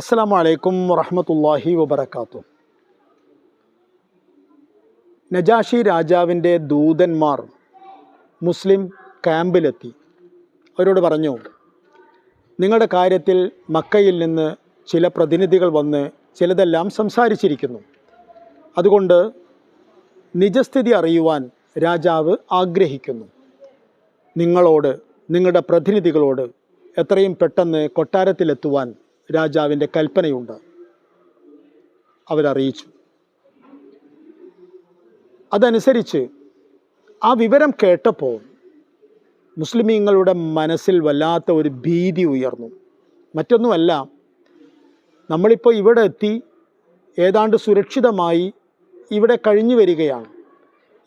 അസ്സാം വലൈക്കും വറഹമത്തല്ലാഹി വബർക്കാത്തു നജാഷി രാജാവിന്റെ ദൂതന്മാർ മുസ്ലിം ക്യാമ്പിലെത്തി. അവരോട് പറഞ്ഞു നിങ്ങളുടെ കാര്യത്തിൽ മക്കയിൽ നിന്ന് ചില പ്രതിനിധികൾ വന്ന് ചിലതെല്ലാം സംസാരിച്ചിരിക്കുന്നു. അതുകൊണ്ട് നിജസ്ഥിതി അറിയുവാൻ രാജാവ് ആഗ്രഹിക്കുന്നു. നിങ്ങളോട് നിങ്ങളുടെ പ്രതിനിധികളോട് എത്രയും പെട്ടെന്ന് കൊട്ടാരത്തിലെത്തുവാൻ രാജാവിന്റെ കൽപ്പനയുണ്ട്. അവരറിയിച്ചു. അതനുസരിച്ച് ആ വിവരം കേട്ടപ്പോൾ മുസ്ലിമീങ്ങളുടെ മനസ്സിൽ വല്ലാത്ത ഒരു ഭീതി ഉയർന്നു. മറ്റൊന്നുമല്ല നമ്മളിപ്പോൾ ഇവിടെ എത്തി ഏതാണ്ട് സുരക്ഷിതമായി ഇവിടെ കഴിഞ്ഞു വരികയാണ്.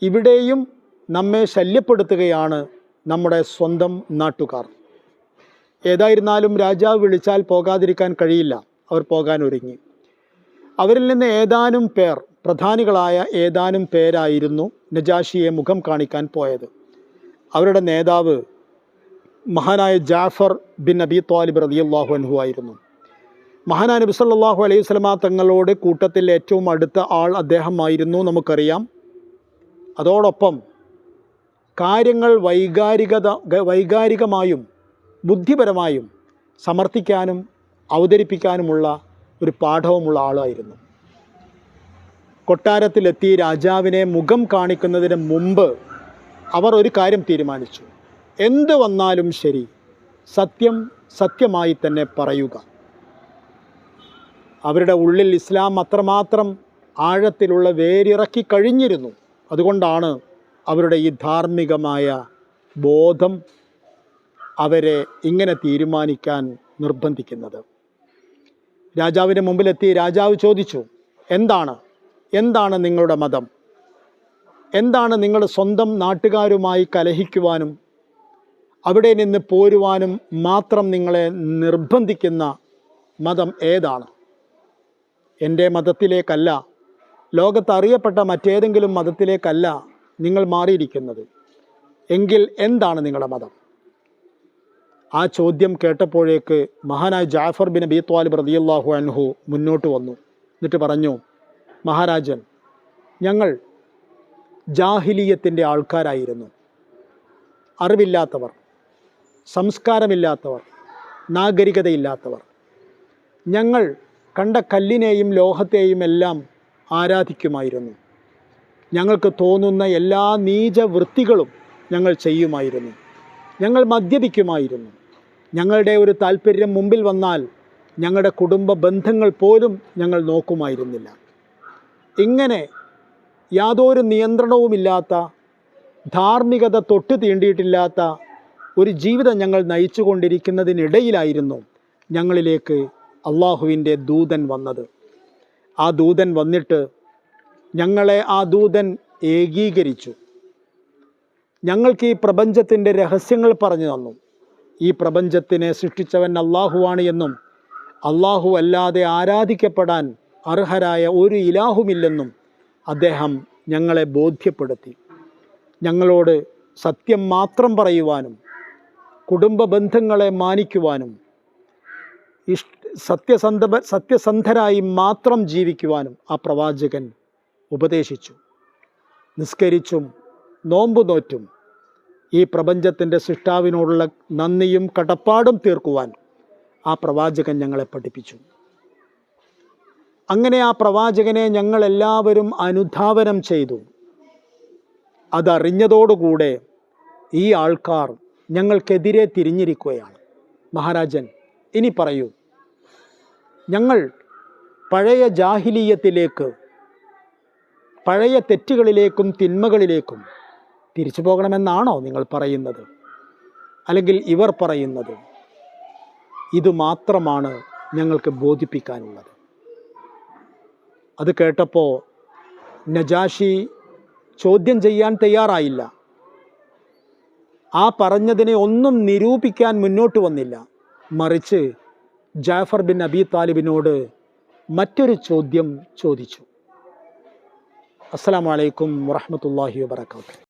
ഇവിടെയും നമ്മെ ശല്യപ്പെടുത്തുകയാണ് നമ്മുടെ സ്വന്തം നാട്ടുകാർ. ഏതായിരുന്നാലും രാജാവ് വിളിച്ചാൽ പോകാതിരിക്കാൻ കഴിയില്ല. അവർ പോകാൻ ഒരുങ്ങി അവരിൽ നിന്ന് ഏതാനും പേർ പ്രധാനികളായ ഏതാനും പേരായിരുന്നു നജാഷിയെ മുഖം കാണിക്കാൻ പോയത്. അവരുടെ നേതാവ് മഹാനായ ജാഫർ ബിൻ അബി ത്വാലിബ് റതി അള്ളാഹു അൻഹു ആയിരുന്നു. മഹാനായ നബി സല്ലാഹു അലൈഹി വസല്ലമ തങ്ങളോട് കൂട്ടത്തിൽ ഏറ്റവും അടുത്ത ആൾ അദ്ദേഹമായിരുന്നു നമുക്കറിയാം. അതോടൊപ്പം കാര്യങ്ങൾ വൈകാരികത വൈകാരികമായും ബുദ്ധിപരമായും സമർത്ഥിക്കാനും അവതരിപ്പിക്കാനുമുള്ള ഒരു പാഠവുമുള്ള ആളായിരുന്നു. കൊട്ടാരത്തിലെത്തി രാജാവിനെ മുഖം കാണിക്കുന്നതിന് മുമ്പ് അവർ ഒരു കാര്യം തീരുമാനിച്ചു. എന്ത് വന്നാലും ശരി സത്യം സത്യമായി തന്നെ പറയുക. അവരുടെ ഉള്ളിൽ ഇസ്ലാം അത്രമാത്രം ആഴത്തിലുള്ള വേരിറക്കി കഴിഞ്ഞിരുന്നു. അതുകൊണ്ടാണ് അവരുടെ ഈ ധാർമ്മികമായ ബോധം അവരെ ഇങ്ങനെ തീരുമാനിക്കാൻ നിർബന്ധിക്കുന്നത്. രാജാവിന്റെ മുമ്പിലെത്തി രാജാവ് ചോദിച്ചു എന്താണ്? എന്താണ് നിങ്ങളുടെ മതം? എന്താണ് നിങ്ങളുടെ സ്വന്തം നാട്ടുകാരുമായി കലഹിക്കുവാനും അവിടെ നിന്ന് പോരുവാനും മാത്രം നിങ്ങളെ നിർബന്ധിക്കുന്ന മതം ഏതാണ്? എന്റെ മതത്തിലേക്കല്ല. ലോകത്ത് അറിയപ്പെട്ട മറ്റേതെങ്കിലും മതത്തിലേക്കല്ല നിങ്ങൾ മാറിയിരിക്കുന്നത്. എങ്കിൽ എന്താണ് നിങ്ങളുടെ മതം? ആ ചോദ്യം കേട്ടപ്പോഴേക്ക് മഹാനായ ജാഫർ ബിൻ അബി ത്വാലിബ് റളിയല്ലാഹു അൻഹു മുന്നോട്ട് വന്നു. എന്നിട്ട് പറഞ്ഞു മഹാരാജൻ ഞങ്ങൾ ജാഹിലീയത്തിന്റെ ആൾക്കാരായിരുന്നു. അറിവില്ലാത്തവർ സംസ്കാരമില്ലാത്തവർ നാഗരികതയില്ലാത്തവർ. ഞങ്ങൾ കണ്ട കല്ലിനെയും ലോഹത്തെയും എല്ലാം ആരാധിക്കുമായിരുന്നു. ഞങ്ങൾക്ക് തോന്നുന്ന എല്ലാ നീചവൃത്തികളും ഞങ്ങൾ ചെയ്യുമായിരുന്നു. ഞങ്ങൾ മദ്യപിക്കുമായിരുന്നു. ഞങ്ങളുടെ ഒരു താല്പര്യം മുമ്പിൽ വന്നാൽ ഞങ്ങളുടെ കുടുംബ ബന്ധങ്ങൾ പോലും ഞങ്ങൾ നോക്കുമായിരുന്നില്ല. ഇങ്ങനെ യാതൊരു നിയന്ത്രണവുമില്ലാത്ത ധാർമ്മികത തൊട്ട് തീണ്ടിയിട്ടില്ലാത്ത ഒരു ജീവിതം ഞങ്ങൾ നയിച്ചു കൊണ്ടിരിക്കുന്നതിനിടയിലായിരുന്നു ഞങ്ങളിലേക്ക് അള്ളാഹുവിന്റെ ദൂതൻ വന്നത്. ആ ദൂതൻ വന്നിട്ട് ഞങ്ങളെ ആ ദൂതൻ ഏകീകരിച്ചു. ഞങ്ങൾക്ക് ഈ പ്രപഞ്ചത്തിന്റെ രഹസ്യങ്ങൾ പറഞ്ഞു തന്നു. ഈ പ്രപഞ്ചത്തിനെ സൃഷ്ടിച്ചവൻ അള്ളാഹുവാണ് എന്നും അള്ളാഹു അല്ലാതെ ആരാധിക്കപ്പെടാൻ അർഹരായ ഒരു ഇലാഹുമില്ലെന്നും അദ്ദേഹം ഞങ്ങളെ ബോധ്യപ്പെടുത്തി. ഞങ്ങളോട് സത്യം മാത്രം പറയുവാനും കുടുംബ ബന്ധങ്ങളെ മാനിക്കുവാനും സത്യസന്ധ സത്യസന്ധരായി മാത്രം ജീവിക്കുവാനും ആ പ്രവാചകൻ ഉപദേശിച്ചു. നിസ്കരിച്ചും നോമ്പു നോറ്റും ഈ പ്രപഞ്ചത്തിന്റെ സൃഷ്ടാവിനോടുള്ള നന്ദിയും കടപ്പാടും തീർക്കുവാൻ ആ പ്രവാചകൻ ഞങ്ങളെ പഠിപ്പിച്ചു. അങ്ങനെ ആ പ്രവാചകനെ ഞങ്ങളെല്ലാവരും അനുധാവനം ചെയ്തു. അതറിഞ്ഞതോടുകൂടെ ഈ ആൾക്കാർ ഞങ്ങൾക്കെതിരെ തിരിഞ്ഞിരിക്കുകയാണ്. മഹാരാജൻ ഇനി പറയൂ. ഞങ്ങൾ പഴയ ജാഹിലീയത്തിലേക്ക് പഴയ തെറ്റുകളിലേക്കും തിന്മകളിലേക്കും തിരിച്ചു പോകണമെന്നാണോ നിങ്ങൾ പറയുന്നത്? അല്ലെങ്കിൽ ഇവർ പറയുന്നത്? ഇത് മാത്രമാണ് ഞങ്ങൾക്ക് ബോധിപ്പിക്കാനുള്ളത്. അത് കേട്ടപ്പോൾ നജാഷി ചോദ്യം ചെയ്യാൻ തയ്യാറായില്ല. ആ പറഞ്ഞതിനെ ഒന്നും നിരൂപിക്കാൻ മുന്നോട്ട് വന്നില്ല. മറിച്ച് ജാഫർ ബിൻ അബി താലിബിനോട് മറ്റൊരു ചോദ്യം ചോദിച്ചു. അസ്സാം വലൈക്കും വറഹ്മത്തുള്ളാഹി വബറകാതുഹു.